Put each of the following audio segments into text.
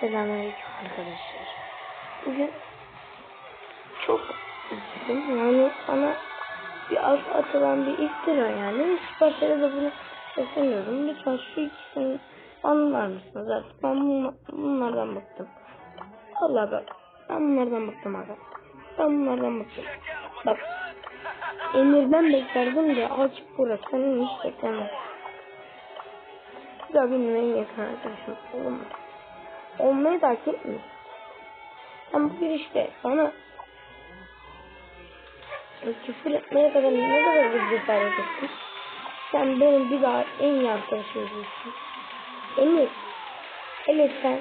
Selamünaleyküm arkadaşlar. Bugün çok üzüldüm. Yani bana bir at atılan bir iftira yani. Süpersele de bunu sesleniyorum. Lütfen şu ikisini anlar mısınız artık? Ben bunla- bunlardan bıktım. Allah bak. Ben bunlardan bıktım abi. Ben bunlardan bıktım. Bak. Emir'den beklerdim de açıp burası. Senin hiç. Bir daha benim en yakın arkadaşım. Mu? Olmayı da hak etmiyor. Sen bu girişte bana küfür etmeye kadar ne kadar bir cesaret ettin? Sen benim bir daha en iyi arkadaşım değilsin. Emir, hele sen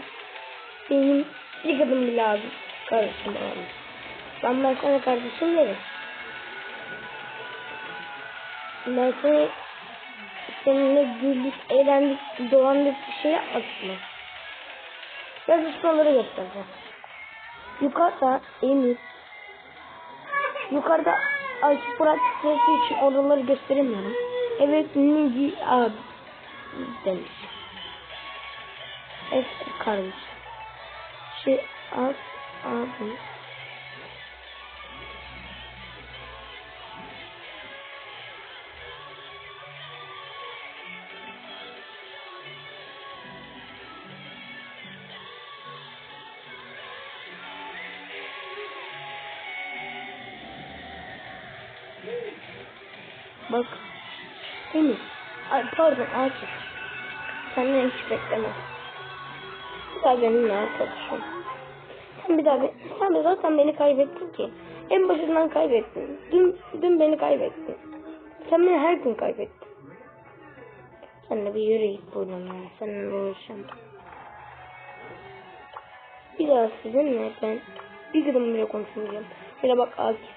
benim bir adım bile abi kardeşim olamaz. Ben ben sana kardeşim derim. Ben seni seninle güldük, eğlendik, dolandık bir şey yapmasın. Yazışmaları göstereceğim. Yukarıda Emir. Yukarıda Akif Burak titresi için oraları gösteremiyorum. Evet Nigi abi demiş. Evet kardeş. Şey az Bak. Emir. Ay pardon Akif. Senden hiç beklemem. Bir daha benimle arkadaşım. Sen bir daha be- sen de zaten beni kaybettin ki. En başından kaybettin. Dün, dün beni kaybettin. Sen beni her gün kaybettin. Sen de bir yürü git buradan ya. Seninle uğraşacağım. Bir daha sizinle ben bir gıdım bile konuşmayacağım. Şöyle bak Akif.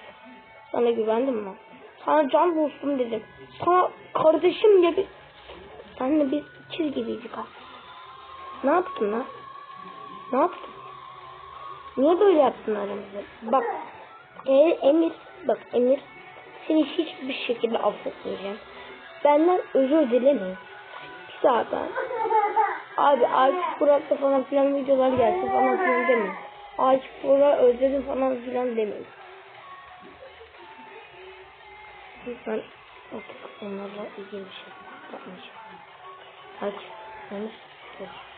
Sana güvendim ben. Sana can dostum dedim. Sana kardeşim gibi. Senle biz ikiz gibiydik ha. Ne yaptın lan? Ne yaptın? Niye böyle yaptın aramızda? Bak. E, Emir. Bak Emir. Seni hiçbir şekilde affetmeyeceğim. Benden özür dilemeyin. Bir daha ben. Abi Akif Burak'ta falan filan videolar gelsin falan filan demeyin. Akif Burak'ı özledim falan filan demeyin. Artık onlarla ilgili bir şey yapmayacağım. Hadi. Henüz görüşürüz.